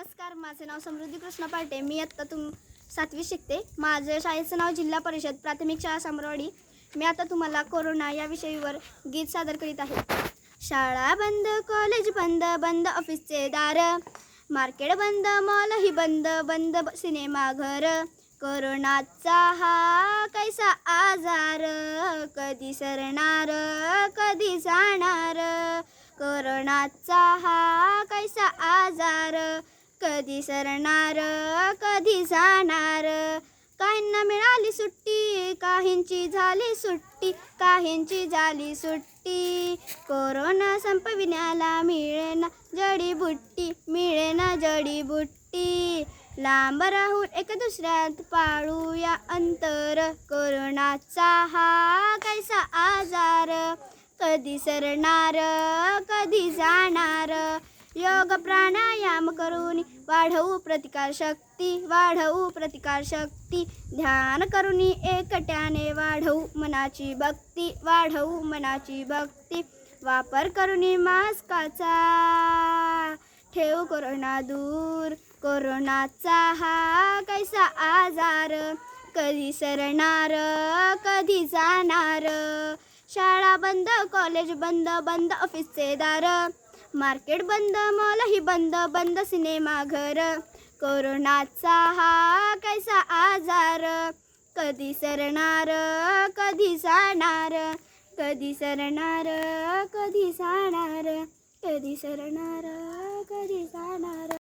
नमस्कार माझे नाव समृद्धी कृष्ण पाटे. मी आत्ता तुम सातवी शिकते. माझं शाळेचं नाव जिल्हा परिषद प्राथमिक शाळा सामरवाडी मी आता तुम्हाला कोरोना या विषयीवर गीत सादर करीत आहे. शाळा बंद कॉलेज बंद बंद ऑफिसचे दार. मार्केट बंद मॉलही बंद बंद सिनेमा घर. कोरोनाचा हा कैसा आजार? कधी सरणार कधी जाणार? कोरोनाचा हा कैसा आजार? कधी सरणार कधी जाणार. काहींना मिळाली सुट्टी काहींची झाली सुट्टी काहींची झाली सुट्टी. कोरोना संपविण्याला मिळेना जडीबुट्टी मिळेना जडीबुट्टी लांब राहून एक दुसऱ्यात पाळूया अंतर. कोरोनाचा हा कैसा आजार. कधी सरणार कधी जाणार. योग प्राणायाम करून वाढवू प्रतिकार शक्ती वाढवू प्रतिकार शक्ती. ध्यान करून एकट्याने वाढवू मनाची भक्ती वाढवू मनाची भक्ती. वापर करून मास्काचा ठेव कोरोना दूर कोरोनाचा हा कैसा आजार. कधी सरणार कधी जाणार. शाळा बंद कॉलेज बंद बंद ऑफिसचे दार. मार्केट बंद मॉलही बंद बंद सिनेमा घर. कोरोनाचा हा कैसा आजार? कधी सरणार कधी जाणार? कधी सरणार कधी जाणार? कधी सरणार कधी जाणार?